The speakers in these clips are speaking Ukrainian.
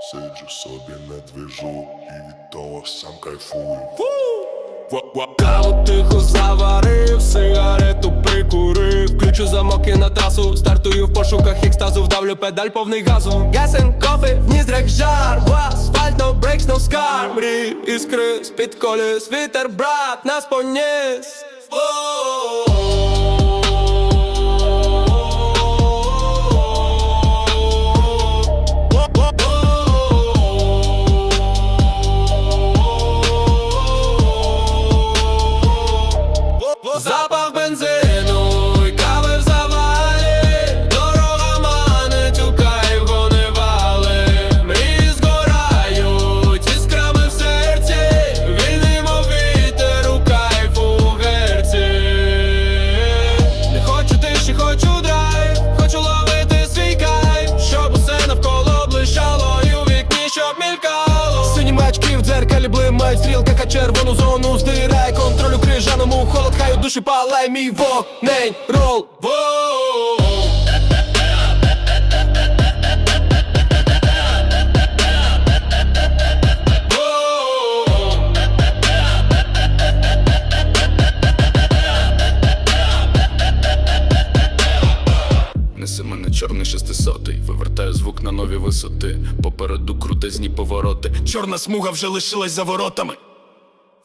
Сиджу собі не движу і від того сам кайфую. Каву тихо заварив, сигарету прикурив. Включу замок і на трасу, стартую в пошуках екстазу Вдавлю педаль повний газу. Гасен кофе, в ніздрях жар. В асфальт, no breaks, no scar. Мрій іскри з-під коліс Вітер, брат, нас поніс дзеркалі Стрілка ка червону зону здирає Контролю крижаному холод хай у душі палай мій вогнень рол Воу. Мене чорний шестисотий, вивертаю звук на нові висоти. Попереду крутезні повороти. Чорна смуга вже лишилась за воротами.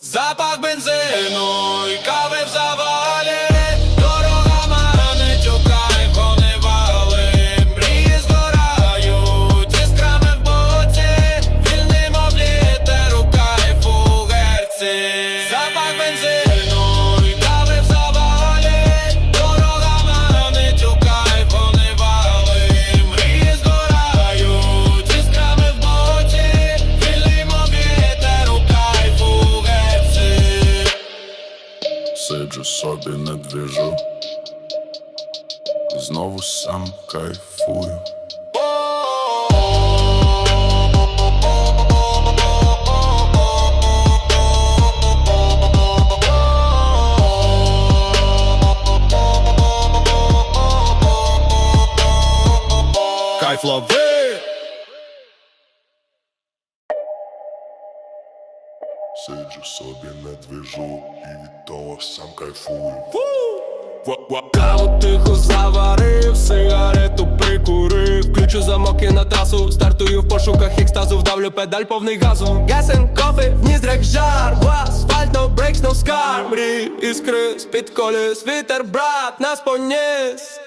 Запах бензину і кави в завалі Дорога манить Собі движу. Знову сам кайфую. Кайф лови Сиджу собі не движу і від того сам кайфую. Каву тихо заварив, сигарету прикурив. Включу замок і на трасу, стартую в пошуках екстазу Вдавлю педаль повний газу. Гасен кофе, в ніздрях жар В асфальт, no breaks, no scar. Мрій іскри з-під коліс Вітер, брат, нас поніс.